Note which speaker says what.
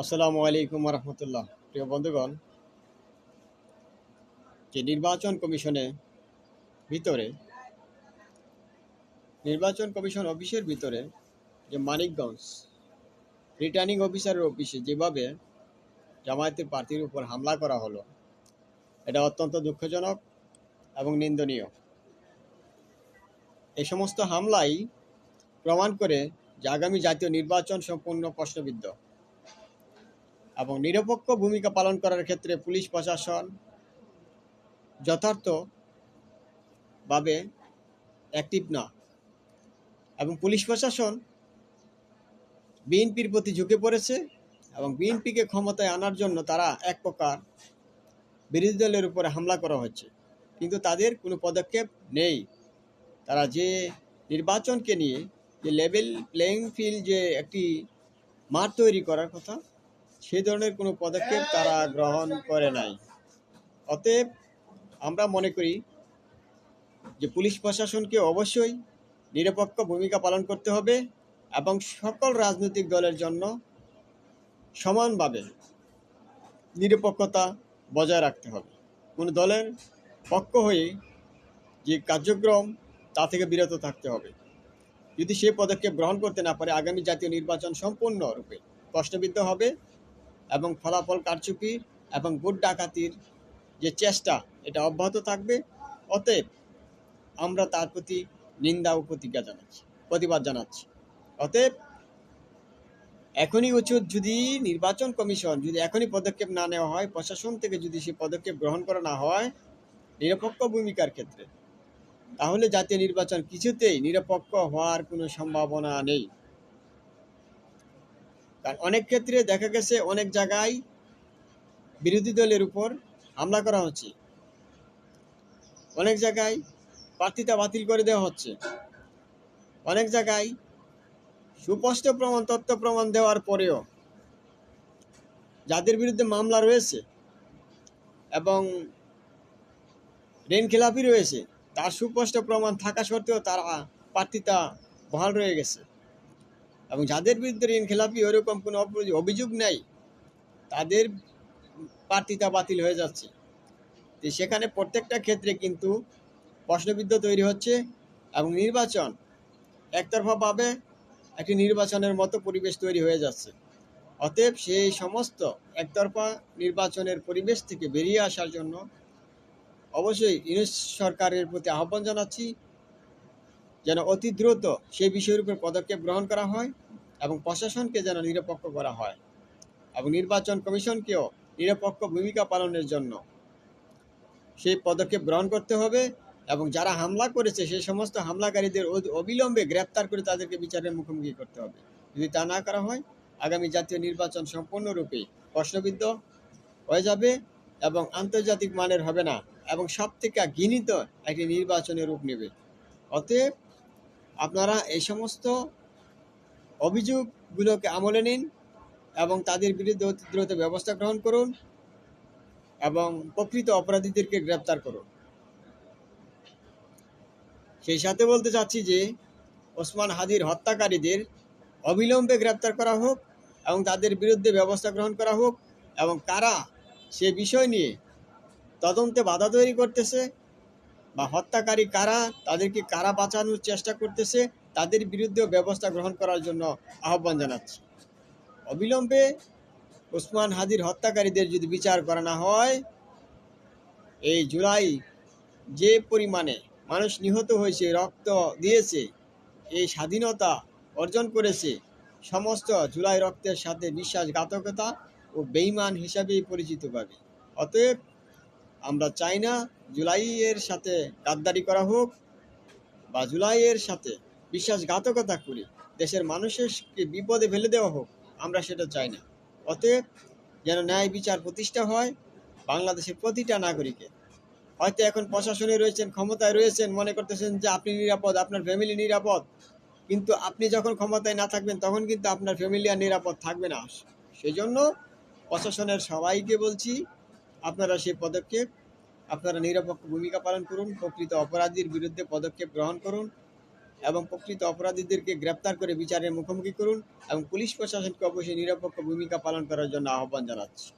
Speaker 1: আসসালামু আলাইকুম রহমতুল্লাহ প্রিয় বন্ধুগণ, যে নির্বাচন কমিশনে ভিতরে, নির্বাচন কমিশন অফিসের ভিতরে যে মানিকগঞ্জ রিটার্নিং অফিসারের অফিসে যেভাবে জামায়াতের প্রার্থীর উপর হামলা করা হলো, এটা অত্যন্ত দুঃখজনক এবং নিন্দনীয়। এই সমস্ত হামলাই প্রমাণ করে যে আগামী জাতীয় নির্বাচন সম্পূর্ণ প্রশ্নবিদ্ধ। এবং নিরপেক্ষ ভূমিকা পালন করার ক্ষেত্রে পুলিশ প্রশাসন যথার্থভাবে অ্যাক্টিভ না। এবং পুলিশ প্রশাসন বিএনপির প্রতি ঝুঁকে পড়েছে এবং বিএনপিকে ক্ষমতায় আনার জন্য তারা এক প্রকার বিরোধী দলের উপরে হামলা করা হচ্ছে। কিন্তু তাদের কোনো পদক্ষেপ নেই। তারা যে নির্বাচনকে নিয়ে যে লেভেল প্লেয়িং ফিল্ড যে একটি মাঠ তৈরি করার কথা সেই ধরনের কোনো পদক্ষেপ তারা গ্রহণ করে নাই। অতএব আমরা মনে করি যে পুলিশ প্রশাসনকে অবশ্যই নিরপেক্ষ ভূমিকা পালন করতে হবে এবং সকল রাজনৈতিক দলের জন্য সমানভাবে নিরপেক্ষতা বজায় রাখতে হবে। কোনো দলের পক্ষ হয়ে যে কার্যক্রম তা থেকে বিরত থাকতে হবে। যদি সে পদক্ষেপ গ্রহণ করতে না পারে, আগামী জাতীয় নির্বাচন সম্পূর্ণরূপে প্রশ্নবিদ্ধ হবে। এবং ফলাফল কারচুপি এবং ভোট ডাকাতির যে চেষ্টা, এটা অব্যাহত থাকবে। অতএব আমরা তার প্রতি নিন্দা ও প্রতিজ্ঞা জানাচ্ছি, প্রতিবাদ জানাচ্ছি। অতএব এখনই উচিত যদি নির্বাচন কমিশন যদি এখনই পদক্ষেপ না নেওয়া হয়, প্রশাসন থেকে যদি সে পদক্ষেপ গ্রহণ করা না হয় নিরপেক্ষ ভূমিকার ক্ষেত্রে, তাহলে জাতীয় নির্বাচন কিছুতেই নিরপেক্ষ হওয়ার কোনো সম্ভাবনা নেই। কারণ অনেক ক্ষেত্রে দেখা গেছে অনেক জায়গায় বিরোধী দলের উপর হামলা করা হচ্ছে। অনেক জায়গায় প্রার্থিতা বাতিল করে দেওয়া হচ্ছে। অনেক জায়গায় সুস্পষ্ট প্রমাণ, তথ্য প্রমাণ দেওয়ার পরেও যাদের বিরুদ্ধে মামলা রয়েছে এবং ঋণ খেলাপি রয়েছে, তার সুস্পষ্ট প্রমাণ থাকা সত্ত্বেও তারা প্রার্থিতা বহাল রয়ে গেছে। এবং যাদের বিরুদ্ধে ঋণ খেলাপি ওরকম কোনো অভিযোগ নেই, তাদের প্রার্থিতা বাতিল হয়ে যাচ্ছে। তো সেখানে প্রত্যেকটা ক্ষেত্রে কিন্তু প্রশ্নবিদ্ধ তৈরি হচ্ছে এবং নির্বাচন একতরফাভাবে একটি নির্বাচনের মতো পরিবেশ তৈরি হয়ে যাচ্ছে। অতএব সেই সমস্ত একতরফা নির্বাচনের পরিবেশ থেকে বেরিয়ে আসার জন্য অবশ্যই ইউনিস সরকারের প্রতি আহ্বান জানাচ্ছি। যেন অতি দ্রুত সেই বিষয়ের উপর পদক্ষেপ গ্রহণ করা হয় এবং প্রশাসনকে যেন নিরপেক্ষ করা হয় এবং নির্বাচন কমিশনকেও নিরপেক্ষ ভূমিকা পালনের জন্য সেই পদক্ষেপ গ্রহণ করতে হবে এবং যারা হামলা করেছে সেই সমস্ত হামলাকারীদের অবিলম্বে গ্রেপ্তার করে তাদেরকে বিচারের মুখোমুখি করতে হবে। যদি তা না করা হয়, আগামী জাতীয় নির্বাচন সম্পূর্ণরূপে প্রশ্নবিদ্ধ হয়ে যাবে এবং আন্তর্জাতিক মানের হবে না এবং সব থেকে ঘৃণিত একটি নির্বাচনের রূপ নেবে। অতএব আপনারা এই সমস্ত অভিযোগগুলোকে আমলে নিন এবং তাদের বিরুদ্ধে অতি দ্রুত ব্যবস্থা গ্রহণ করুন এবং প্রকৃত অপরাধীদেরকে গ্রেপ্তার করুন। সেই সাথে বলতে চাচ্ছি যে, ওসমান হাদির হত্যাকারীদের অবিলম্বে গ্রেপ্তার করা হোক এবং তাদের বিরুদ্ধে ব্যবস্থা গ্রহণ করা হোক এবং কারা সে বিষয় নিয়ে তদন্তে বাধা তৈরি করতেছে বা হত্যাকারী কারা, তাদেরকে কারা বাঁচানোর চেষ্টা করতেছে, তাদের বিরুদ্ধেও ব্যবস্থা গ্রহণ করার জন্য আহ্বান জানাচ্ছি। অবিলম্বে ওসমান হাদির হত্যাকারীদের যদি বিচার করা না হয়, এই জুলাই যে পরিমাণে মানুষ নিহত হয়েছে, রক্ত দিয়েছে, এই স্বাধীনতা অর্জন করেছে, সমস্ত জুলাই রক্তের সাথে বিশ্বাসঘাতকতা ও বেইমান হিসাবেই পরিচিত পাবে অতএব আমরা চাই না জুলাইয়ের সাথে গাদ্দারি করা হোক বা জুলাইয়ের সাথে বিশ্বাসঘাতকতা করে, দেশের মানুষকে বিপদে ফেলে দেওয়া হোক, আমরা সেটা চাই না। অতএব যেন ন্যায় বিচার প্রতিষ্ঠা হয় বাংলাদেশের প্রতিটা নাগরিকের। হয়তো এখন প্রশাসনে রয়েছেন, ক্ষমতায় রয়েছেন, মনে করতেছেন যে আপনি নিরাপদ, আপনার ফ্যামিলি নিরাপদ। কিন্তু আপনি যখন ক্ষমতায় না থাকবেন, তখন কিন্তু আপনার ফ্যামিলি আর নিরাপদ থাকবে না। সেই জন্য প্রশাসনের সবাইকে বলছি, আপনারা সেই পদক্ষেপ আপনারা নিরপেক্ষ ভূমিকা পালন করুন, প্রকৃত অপরাধীর বিরুদ্ধে পদক্ষেপ গ্রহণ করুন এবং প্রকৃত অপরাধীদেরকে গ্রেপ্তার করে বিচারের মুখোমুখি করুন এবং পুলিশ প্রশাসনকে অবশ্যই নিরপেক্ষ ভূমিকা পালন করার জন্য আহ্বান জানাচ্ছি।